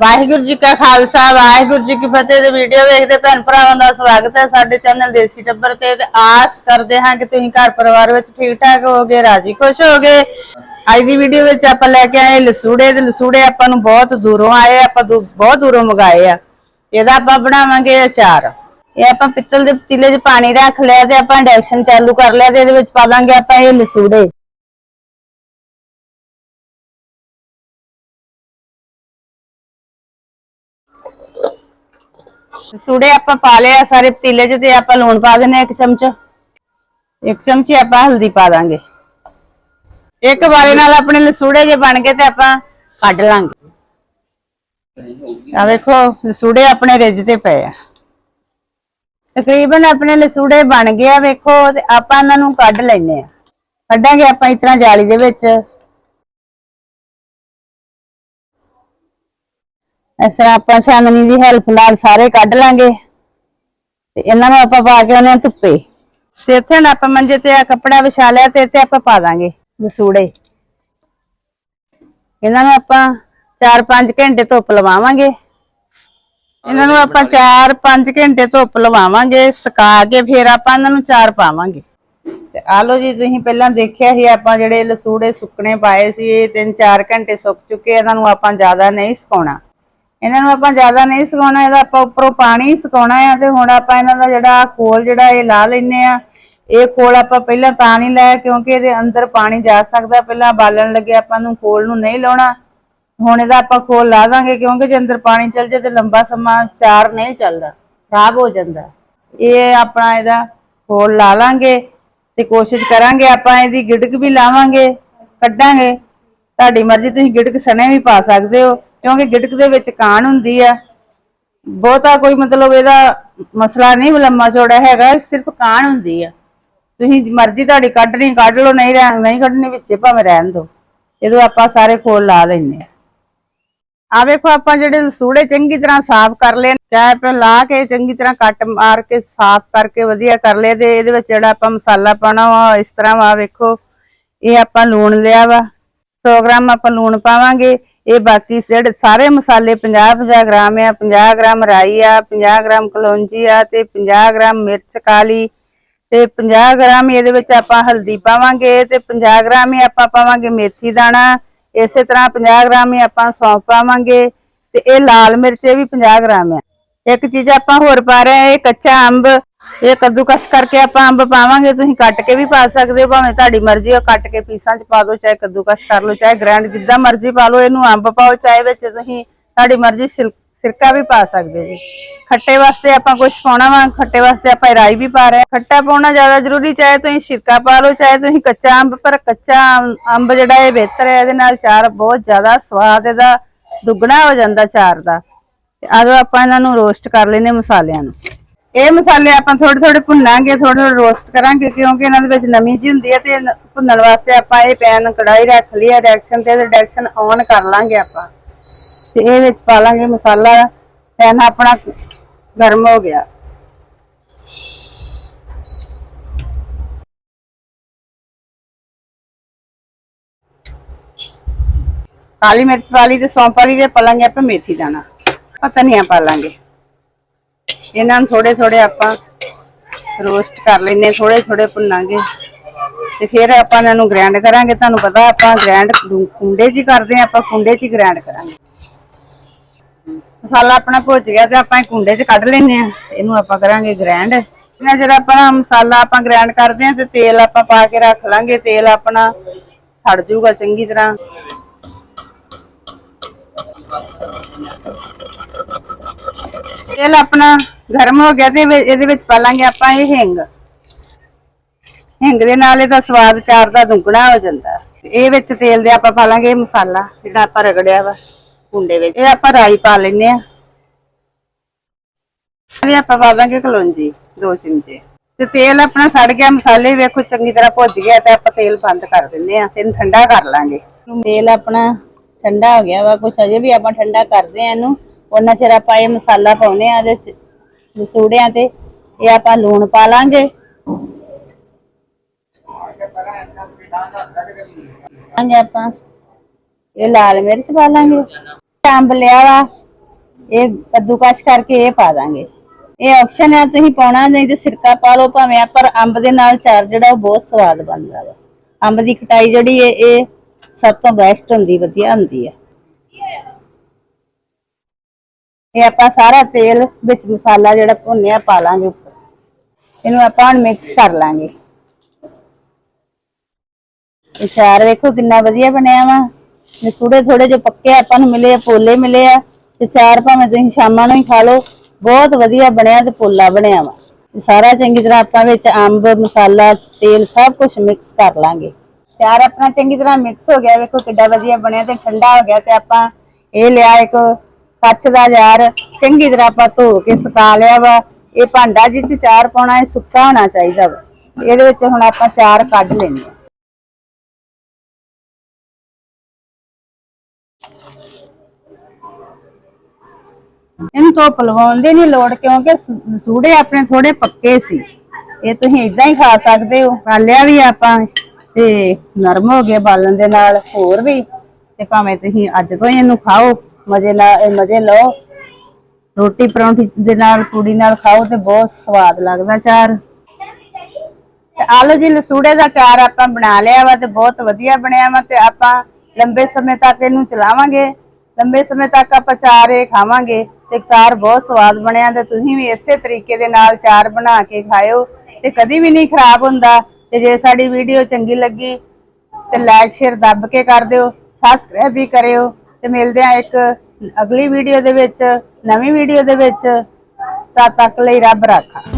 ਵਾਹਿਗੁਰੂ ਜੀ ਕਾ ਖਾਲਸਾ, ਵਾਹਿਗੁਰੂ ਜੀ ਕੀ ਫਤਿਹ ਦੇ ਵੀਡੀਓ ਵੇਖਦੇ ਭੈਣ ਭਰਾਵਾਂ ਦਾ ਸਵਾਗਤ ਹੈ ਸਾਡੇ ਚੈਨਲ ਦੇਸੀ ਟੱਬਰ ਤੇ ਤੇ ਆਸ ਕਰਦੇ ਹਾਂ ਕਿ ਤੁਸੀਂ ਘਰ ਪਰਿਵਾਰ ਵਿੱਚ ਠੀਕ ਠਾਕ ਹੋਗੇ ਰਾਜੀ ਖੁਸ਼ ਹੋਗੇ ਅੱਜ ਦੀ ਵੀਡੀਓ ਵਿੱਚ ਆਪਾਂ ਲੈ ਕੇ ਆਏ ਲਸੂੜੇ ਤੇ ਲਸੂੜੇ ਆਪਾਂ ਨੂੰ ਬਹੁਤ ਦੂਰੋਂ ਆਏ ਆਪਾਂ ਬਹੁਤ ਦੂਰੋਂ ਮੰਗਾਏ ਆ। ਇਹਦਾ ਆਪਾਂ ਬਣਾਵਾਂਗੇ ਅਚਾਰ। ਇਹ ਆਪਾਂ ਪਿੱਤਲ ਦੇ ਪਤੀਲੇ 'ਚ ਪਾਣੀ ਰੱਖ ਲਿਆ ਤੇ ਆਪਾਂ ਇੰਡਕਸ਼ਨ ਚਾਲੂ ਕਰ ਲਿਆ ਤੇ ਇਹਦੇ ਵਿੱਚ ਪਾ ਦਾਂਗੇ ਆਪਾਂ ਇਹ ਲਸੂੜੇ। ਲਸੂੜੇ ਆਪਾਂ ਪਾ ਲਿਆ ਸਾਰੇ ਪਤੀਲੇ 'ਚ ਤੇ ਆਪਾਂ ਲੂਣ ਪਾ ਦਿੰਨੇ ਇੱਕ ਚਮਚ। ਇੱਕ ਚਮਚੀ ਆਪਾਂ ਹਲਦੀ ਪਾ ਦਾਂਗੇ। ਇੱਕ ਵਾਲੇ ਨਾਲ ਆਪਣੇ ਲਸੂੜੇ ਜੇ ਬਣ ਗਏ ਤੇ ਆਪਾਂ ਕੱਢ ਲਾਂਗੇ। ਆ ਵੇਖੋ, ਲਸੂੜੇ ਆਪਣੇ ਰਿੱਝ ਤੇ ਪਏ ਆ। ਤਕਰੀਬਨ ਆਪਣੇ ਲਸੂੜੇ ਬਣ ਗਏ ਆ ਵੇਖੋ, ਤੇ ਆਪਾਂ ਇਹਨਾਂ ਨੂੰ ਕੱਢ ਲੈਨੇ ਆ ਕੱਢਾਂਗੇ ਆਪਾਂ ਇਸ ਤਰ੍ਹਾਂ ਜਾਲੀ ਦੇ ਵਿੱਚ। ਇਸ ਤਰ੍ਹਾਂ ਆਪਾਂ ਛਾਨਣੀ ਦੀ ਹੈਲਪ ਨਾਲ ਸਾਰੇ ਕੱਢ ਲਾਂਗੇ। ਤੇ ਇਹਨਾਂ ਨੂੰ ਆਪਾਂ ਪਾ ਕੇ ਉਹਨਾਂ ਧੁੱਪੇ। ਤੇ ਇੱਥੇ ਹੁਣ ਆਪਾਂ ਮੰਜੇ ਤੇ ਆ ਕੱਪੜਾ ਵਿਛਾ ਲਿਆ ਤੇ ਇੱਥੇ ਆਪਾਂ ਪਾ ਦਾਂਗੇ ਲਸੂੜੇ। ਇਹਨਾਂ ਨੂੰ ਆਪਾਂ 4-5 ਘੰਟੇ ਧੁੱਪ ਲਵਾਵਾਂਗੇ। ਇਹਨਾਂ ਨੂੰ ਆਪਾਂ 4-5 ਘੰਟੇ ਧੁੱਪ ਲਵਾਵਾਂਗੇ, ਸੁਕਾ ਕੇ ਫਿਰ ਆਪਾਂ ਇਹਨਾਂ ਨੂੰ ਚਾਰ ਪਾਵਾਂਗੇ। ਤੇ ਆ ਲੋ ਜੀ, ਤੁਸੀਂ ਪਹਿਲਾਂ ਦੇਖਿਆ ਸੀ ਆਪਾਂ ਜਿਹੜੇ ਲਸੂੜੇ ਸੁੱਕਣੇ ਪਾਏ ਸੀ, ਇਹ 3-4 ਘੰਟੇ ਸੁੱਕ ਚੁੱਕੇ ਇਹਨਾਂ ਨੂੰ ਆਪਾਂ ਜ਼ਿਆਦਾ ਨਹੀਂ ਸੁਕਾਉਣਾ। ਇਹਨਾਂ ਨੂੰ ਆਪਾਂ ਜ਼ਿਆਦਾ ਨਹੀਂ ਸੁਕਾਉਣਾ, ਇਹਦਾ ਆਪਾਂ ਉੱਪਰੋਂ ਪਾਣੀ ਸੁਕਾਉਣਾ ਆ, ਤੇ ਹੁਣ ਆਪਾਂ ਇਹਨਾਂ ਦਾ ਜਿਹੜਾ ਖੋਲ ਜਿਹੜਾ ਇਹ ਲਾ ਲੈਨੇ ਆ, ਇਹ ਖੋਲ ਆਪਾਂ ਪਹਿਲਾਂ ਤਾਂ ਨਹੀਂ ਲਾਇਆ, ਕਿਉਂਕਿ ਇਹਦੇ ਅੰਦਰ ਪਾਣੀ ਜਾ ਸਕਦਾ, ਪਹਿਲਾਂ ਬਾਲਣ ਲੱਗੇ ਆਪਾਂ ਨੂੰ ਖੋਲ ਨੂੰ ਨਹੀਂ ਲਾਉਣਾ। ਹੁਣ ਇਹਦਾ ਆਪਾਂ ਖੋਲ ਲਾ ਦਾਂਗੇ ਕਿਉਂਕਿ ਜੇ ਅੰਦਰ ਪਾਣੀ ਚੱਲ ਜਾਏ ਤੇ ਲੰਬਾ ਸਮਾਂ ਚਾਰ ਨਹੀਂ ਚੱਲਦਾ, ਖਰਾਬ ਹੋ ਜਾਂਦਾ। ਇਹ ਆਪਣਾ ਇਹਦਾ ਖੋਲ ਲਾ ਲਾਂਗੇ ਤੇ ਕੋਸ਼ਿਸ਼ ਕਰਾਂਗੇ ਆਪਾਂ ਇਹਦੀ ਗਿੜਕ ਵੀ ਲਾਵਾਂਗੇ, ਕੱਢਾਂਗੇ। ਤੁਹਾਡੀ ਮਰਜ਼ੀ, ਤੁਸੀਂ ਗਿੜਕ ਸਣੇ ਵੀ ਪਾ ਸਕਦੇ ਹੋ, ਕਿਉਂਕਿ ਗਿੜਕ ਦੇ ਵਿੱਚ ਕਾਣ ਹੁੰਦੀ ਆ। ਬਹੁਤਾ ਕੋਈ ਮਤਲਬ ਇਹਦਾ ਮਸਲਾ ਨਹੀਂ, ਲੰਮਾ ਚੌੜਾ ਹੈਗਾ, ਸਿਰਫ ਕਾਣ ਹੁੰਦੀ ਆ। ਤੁਸੀਂ ਮਰਜ਼ੀ ਤੁਹਾਡੀ ਕੱਢਣੀ, ਕੱਢ ਲਓ, ਨਹੀਂ ਰਹਿ- ਨਹੀਂ ਕੱਢਣੀ, ਵਿੱਚ ਭਾਵੇਂ ਰਹਿਣ ਦਿਓ। ਇਹਦੋਂ ਆਪਾਂ ਸਾਰੇ ਖੋਲ ਲਾ ਲੈਣੇ ਆ। ਆ ਵੇਖੋ, ਆਪਾਂ ਜਿਹੜੇ ਲਸੂੜੇ ਚੰਗੀ ਤਰ੍ਹਾਂ ਸਾਫ਼ ਕਰ ਲਏ ਚਾਹ ਪੇ ਲਾ ਕੇ ਚੰਗੀ ਤਰ੍ਹਾਂ ਕੱਟ ਮਾਰ ਕੇ ਸਾਫ਼ ਕਰਕੇ ਵਧੀਆ ਕਰ ਲਏ ਤੇ ਇਹਦੇ ਵਿੱਚ ਜਿਹੜਾ ਆਪਾਂ ਮਸਾਲਾ ਪਾਣਾ ਵਾ ਇਸ ਤਰ੍ਹਾਂ ਵਾ, ਵੇਖੋ, ਇਹ ਆਪਾਂ ਲੂਣ ਲਿਆ ਵਾ 100 ਗ੍ਰਾਮ ਆਪਾਂ ਲੂਣ ਪਾਵਾਂਗੇ, ਇਹ ਬਾਕੀ ਜਿਹੜੇ ਸਾਰੇ ਮਸਾਲੇ 50 50 ਗ੍ਰਾਮ ਆ 50 ਗ੍ਰਾਮ ਰਾਈ ਆ 50 ਗ੍ਰਾਮ ਕਲੌਂਜੀ ਆ ਤੇ 50 ਗ੍ਰਾਮ ਮਿਰਚ ਕਾਲੀ ਤੇ 50 ਗ੍ਰਾਮ ਇਹਦੇ ਵਿੱਚ ਆਪਾਂ ਹਲਦੀ ਪਾਵਾਂਗੇ ਤੇ 50 ਗ੍ਰਾਮ ਹੀ ਆਪਾਂ ਪਾਵਾਂਗੇ ਮੇਥੀ ਦਾਣਾ ਇਸੇ ਤਰ੍ਹਾਂ 50 ਗ੍ਰਾਮ ਹੀ ਆਪਾਂ ਸੌਂਫ ਪਾਵਾਂਗੇ ਤੇ ਇਹ ਲਾਲ ਮਿਰਚ ਇਹ ਵੀ 50 ਗ੍ਰਾਮ ਆ ਇੱਕ ਚੀਜ਼ ਆਪਾਂ ਹੋਰ ਪਾ ਰਹੇ ਆ ਇਹ ਕੱਚਾ ਅੰਬ, ਇਹ ਕੱਦੂਕਸ ਕਰਕੇ ਆਪਾਂ ਅੰਬ ਪਾਵਾਂਗੇ, ਤੁਸੀਂ ਕੱਟ ਕੇ ਵੀ ਪਾ ਸਕਦੇ ਹੋ, ਭਾਵੇਂ ਤੁਹਾਡੀ ਮਰਜ਼ੀ ਉਹ ਕੱਟ ਕੇ ਪੀਸਾਂ 'ਚ ਪਾ ਦਿਓ, ਚਾਹੇ ਕੱਦੂਕਸ ਕਰ ਲਓ, ਚਾਹੇ ਗ੍ਰੈਂਡ ਜਿੱਦਾਂ ਮਰਜ਼ੀ ਪਾ ਲਓ, ਇਹਨੂੰ ਅੰਬ ਪਾਓ, ਚਾਹੇ ਵਿੱਚ ਤੁਸੀਂ ਤੁਹਾਡੀ ਮਰਜ਼ੀ ਸਿਲਕ ਸਿਰਕਾ ਵੀ ਪਾ ਸਕਦੇ ਹੋ ਜੀ। ਖੱਟੇ ਵਾਸਤੇ ਆਪਾਂ ਕੁਝ ਪਾਉਣਾ ਵਾ, ਖੱਟੇ ਵਾਸਤੇ ਆਪਾਂ ਰਾਈ ਵੀ ਪਾ ਰਹੇ ਖੱਟਾ ਪਾਉਣਾ ਜ਼ਿਆਦਾ ਜ਼ਰੂਰੀ, ਚਾਹੇ ਤੁਸੀਂ ਸਿਰਕਾ ਪਾ ਲਓ, ਚਾਹੇ ਤੁਸੀਂ ਕੱਚਾ ਅੰਬ, ਪਰ ਕੱਚਾ ਅੰਬ- ਜਿਹੜਾ ਇਹ ਬਿਹਤਰ ਹੈ, ਇਹਦੇ ਨਾਲ ਚਾਰ ਬਹੁਤ ਜ਼ਿਆਦਾ ਸਵਾਦ ਇਹਦਾ ਦੁੱਗਣਾ ਹੋ ਜਾਂਦਾ ਚਾਰ ਦਾ। ਤੇ ਆਜੋ ਆਪਾਂ ਇਹਨਾਂ ਨੂੰ ਰੋਸਟ ਕਰ ਲੈਨੇ ਮਸਾਲਿਆਂ ਨੂੰ। ਇਹ ਮਸਾਲੇ ਆਪਾਂ ਥੋੜੇ ਥੋੜੇ ਭੁੰਨਾਂਗੇ ਥੋੜੇ ਥੋੜੇ ਰੋਸਟ ਕਰਾਂਗੇ, ਕਿਉਂਕਿ ਇਹਨਾਂ ਦੇ ਵਿੱਚ ਨਮੀ ਜੀ ਹੁੰਦੀ ਹੈ ਤੇ ਭੁੰਨਣ ਵਾਸਤੇ ਆਪਾਂ ਇਹ ਪੈਨ ਕੜਾਈ ਰੱਖ ਲਈ ਹੈ ਰਿਐਕਸ਼ਨ ਤੇ ਰਿਐਕਸ਼ਨ ਔਨ ਕਰ ਲਾਂਗੇ ਆਪਾਂ। ਤੇ ਇਹ ਵਿੱਚ ਪਾ ਲਾਂਗੇ ਮਸਾਲਾ ਪੈਨ ਆਪਣਾ ਗਰਮ ਹੋ ਗਿਆ। ਕਾਲੀ ਮਿਰਚ ਪਾ ਲਈ ਤੇ ਸੌਂਫ ਪਾ ਲਈ ਤੇ ਪਾ ਲਾਂਗੇ ਆਪਾਂ ਮੇਥੀ ਦਾਣਾ। ਆ ਧਨੀਆ ਪਾ ਲਾਂਗੇ। ਇਹਨਾਂ ਨੂੰ ਥੋੜੇ ਥੋੜੇ ਆਪਾਂ ਰੋਸਟ ਕਰ ਲੈਨੇ ਥੋੜੇ ਥੋੜੇ ਭੁੰਨਾਂਗੇ। ਤੇ ਫਿਰ ਆਪਾਂ ਇਹਨਾਂ ਨੂੰ ਗ੍ਰਾਈਂਡ ਕਰਾਂਗੇ। ਤੁਹਾਨੂੰ ਪਤਾ ਆਪਾਂ ਗ੍ਰਾਈਂਡ ਕੁੰਡੇ 'ਚ ਹੀ ਕਰਦੇ ਆ ਆਪਾਂ ਕੁੰਡੇ 'ਚ ਹੀ ਗ੍ਰਾਈਂਡ ਕਰਾਂਗੇ। ਮਸਾਲਾ ਆਪਣਾ ਭੁੱਜ ਗਿਆ ਤੇ ਆਪਾਂ ਇਹ ਕੁੰਡੇ 'ਚ ਕੱਢ ਲੈਨੇ ਆ ਇਹਨੂੰ ਆਪਾਂ ਕਰਾਂਗੇ ਗ੍ਰੈਂਡ ਇਹਨਾਂ ਜਿਹੜਾ ਆਪਣਾ ਮਸਾਲਾ ਆਪਾਂ ਗ੍ਰੈਂਡ ਕਰਦੇ ਆ ਤੇ ਤੇਲ ਆਪਾਂ ਪਾ ਕੇ ਰੱਖ ਲਾਂਗੇ। ਤੇਲ ਆਪਣਾ ਸੜ ਜਾਊਗਾ ਚੰਗੀ ਤਰ੍ਹਾਂ। ਤੇਲ ਆਪਣਾ ਗਰਮ ਹੋ ਗਿਆ ਤੇ ਇਹਦੇ ਵਿੱਚ ਪਾ ਲਾਂਗੇ ਆਪਾਂ ਇਹ ਹਿੰਗ। ਹਿੰਗ ਦੇ ਨਾਲ ਇਹਦਾ ਸਵਾਦ ਚਾਰ ਦਾ ਦੁੱਗਣਾ ਹੋ ਜਾਂਦਾ। ਇਹ ਵਿੱਚ ਤੇਲ ਦੇ ਆਪਾਂ ਪਾ ਲਾਂਗੇ ਇਹ ਮਸਾਲਾ, ਜਿਹੜਾ ਆਪਾਂ ਰਗੜਿਆ ਵਾ। ਕੁੰਡੇ ਵਿੱਚ। ਇਹ ਆਪਾਂ ਰਾਈ ਪਾ ਲੈਨੇ ਆ ਇਹ ਆਪਾਂ ਪਾ ਦਾਂਗੇ ਕਲੌਂਜੀ, ਦੋ ਚਮਚੇ। ਤੇ ਤੇਲ ਆਪਣਾ ਸੜ ਗਿਆ, ਮਸਾਲੇ ਵੇਖੋ ਚੰਗੀ ਤਰ੍ਹਾਂ ਭੁੱਜ ਗਿਆ ਤੇ ਆਪਾਂ ਤੇਲ ਬੰਦ ਕਰ ਦਿੰਨੇ ਆ ਤੇ ਠੰਡਾ ਕਰ ਲਾਂਗੇ। ਤੇਲ ਆਪਣਾ ਠੰਡਾ ਹੋ ਗਿਆ ਵਾ ਕੁਛ ਅਜੇ ਵੀ ਆਪਾਂ ਠੰਡਾ ਕਰਦੇ ਆ ਇਹਨੂੰ। ਉਹਨਾਂ ਚਿਰ ਆਪਾਂ ਇਹ ਮਸਾਲਾ ਪਾਉਨੇ ਆ ਇਹਦੇ ਚ ਤੇ। ਇਹ ਆਪਾਂ ਲੂਣ ਪਾ ਲਾਂਗੇ। ਲਾਂਗੇ ਆਪਾਂ। ਇਹ ਲਾਲ ਮਿਰਚ ਪਾ ਲਾਂਗੇ। ਅੰਬ ਲਿਆ ਵਾ। ਇਹ ਕੱਦੂਕਸ਼ ਕਰਕੇ ਇਹ ਪਾ ਦਾਂਗੇ। ਇਹ ਆਪਸ਼ਨ ਹੈ ਤੁਸੀਂ ਪਾਉਣਾ, ਨਹੀਂ ਤੇ ਸਿਰਕਾ ਪਾ ਲਓ ਭਾਵੇਂ ਪਰ ਅੰਬ ਦੇ ਨਾਲ ਚਾਰ ਜਿਹੜਾ ਉਹ ਬਹੁਤ ਸਵਾਦ ਬਣਦਾ ਵਾ। ਅੰਬ ਦੀ ਖਟਾਈ ਜਿਹੜੀ ਹੈ ਇਹ ਸਭ ਤੋਂ ਬੈਸਟ ਹੁੰਦੀ, ਵਧੀਆ ਹੁੰਦੀ ਹੈ ਇਹ ਆਪਾਂ ਸਾਰਾ ਤੇਲ ਵਿੱਚ ਮਸਾਲਾ ਜਿਹੜਾ ਭੁੰਨਿਆ ਪਾ ਲਾਂਗੇ ਉੱਪਰ। ਇਹਨੂੰ ਆਪਾਂ ਹੁਣ ਮਿਕਸ ਕਰ ਲਾਂਗੇ। ਇਹ ਚਾਰ ਵੇਖੋ ਕਿੰਨਾ ਵਧੀਆ ਬਣਿਆ ਵਾ। ਮਸੂੜੇ ਥੋੜੇ ਜਿਹੇ ਪੱਕੇ ਆਪਾਂ ਨੂੰ ਮਿਲੇ ਆ ਪੋਲੇ ਮਿਲੇ ਆ, ਤੇ ਚਾਰ ਭਾਵੇਂ ਤੁਸੀਂ ਸ਼ਾਮਾਂ ਨੂੰ ਹੀ ਖਾ ਲਓ। ਬਹੁਤ ਵਧੀਆ ਬਣਿਆ ਤੇ ਪੋਲਾ ਬਣਿਆ ਵਾ। ਸਾਰਾ ਚੰਗੀ ਤਰ੍ਹਾਂ ਆਪਾਂ ਵਿੱਚ ਅੰਬ, ਮਸਾਲਾ, ਤੇਲ ਸਭ ਕੁਝ ਮਿਕਸ ਕਰ ਲਾਂਗੇ। ਚਾਰ ਆਪਣਾ ਚੰਗੀ ਤਰ੍ਹਾਂ ਮਿਕਸ ਹੋ ਗਿਆ, ਵੇਖੋ ਕਿੱਡਾ ਵਧੀਆ ਬਣਿਆ ਤੇ ਠੰਡਾ ਹੋ ਗਿਆ ਤੇ ਆਪਾਂ ਇਹ ਲਿਆ ਇੱਕ ਕੱਚ ਦਾ ਜਾਰ ਚੰਗੀ ਤਰ੍ਹਾਂ ਆਪਾਂ ਧੋ ਕੇ ਸੁਕਾ ਲਿਆ ਵਾ। ਇਹ ਭਾਂਡਾ ਜਿੱਚ ਚਾਰ ਪਾਉਣਾ, ਇਹ ਸੁੱਕਾ ਹੋਣਾ ਚਾਹੀਦਾ ਵਾ। ਇਹਦੇ ਵਿੱਚ ਹੁਣ ਆਪਾਂ ਚਾਰ ਕੱਢ ਲੈਣੇ ਇਹਨੂੰ ਧੁੱਪ ਲਵਾਉਣ ਦੀ ਨਹੀਂ ਲੋੜ, ਕਿਉਂਕਿ ਸ- ਸੂੜੇ ਆਪਣੇ ਥੋੜੇ ਪੱਕੇ ਸੀ। ਇਹ ਤੁਸੀਂ ਇਦਾਂ ਹੀ ਖਾ ਸਕਦੇ ਹੋ। ਬਾਲਿਆ ਵੀ ਆਪਾਂ, ਤੇ ਨਰਮ ਹੋ ਗਿਆ ਬਾਲਣ ਦੇ ਨਾਲ, ਹੋਰ ਵੀ। ਤੇ ਭਾਵੇਂ ਤੁਸੀਂ ਅੱਜ ਤੋਂ ਇਹਨੂੰ ਖਾਓ, ਮਜ਼ੇ ਨਾਲ ਮਜ਼ੇ ਲਓ। ਰੋਟੀ ਪਰੌਂਠੀ ਦੇ ਨਾਲ, ਪੂੜੀ ਨਾਲ ਖਾਓ ਤੇ ਬਹੁਤ ਸਵਾਦ ਲੱਗਦਾ ਚਾਰ ਤੇ ਆਲੂ ਜੀ ਲਸੂੜੇ ਦਾ ਚਾਰ ਆਪਾਂ ਬਣਾ ਲਿਆ ਵਾ ਤੇ ਬਹੁਤ ਵਧੀਆ ਬਣਿਆ ਵਾ ਤੇ ਆਪਾਂ ਲੰਬੇ ਸਮੇਂ ਤੱਕ ਇਹਨੂੰ ਚਲਾਵਾਂਗੇ। ਲੰਬੇ ਸਮੇਂ ਤੱਕ ਆਪਾਂ ਚਾਰੇ ਖਾਵਾਂਗੇ। ਤੇ ਚਾਰ ਬਹੁਤ ਸਵਾਦ ਬਣਿਆ ਤੇ ਤੁਸੀਂ ਵੀ ਇਸੇ ਤਰੀਕੇ ਦੇ ਨਾਲ ਚਾਰ ਬਣਾ ਕੇ ਖਾਇਓ ਤੇ ਕਦੀ ਵੀ ਨਹੀਂ ਖਰਾਬ ਹੁੰਦਾ ਤੇ ਜੇ ਸਾਡੀ ਵੀਡੀਓ ਚੰਗੀ ਲੱਗੀ ਤੇ ਲਾਈਕ ਸ਼ੇਅਰ ਦੱਬ ਕੇ ਕਰ ਦਿਓ ਸਬਸਕ੍ਰਾਈਬ ਵੀ ਕਰਿਓ ਤੇ ਮਿਲਦੇ ਆ ਇੱਕ ਅਗਲੀ ਵੀਡੀਓ ਦੇ ਵਿੱਚ, ਨਵੀਂ ਵੀਡੀਓ ਦੇ ਵਿੱਚ। ਤਦ ਤੱਕ ਲਈ ਰੱਬ ਰਾਖਾ।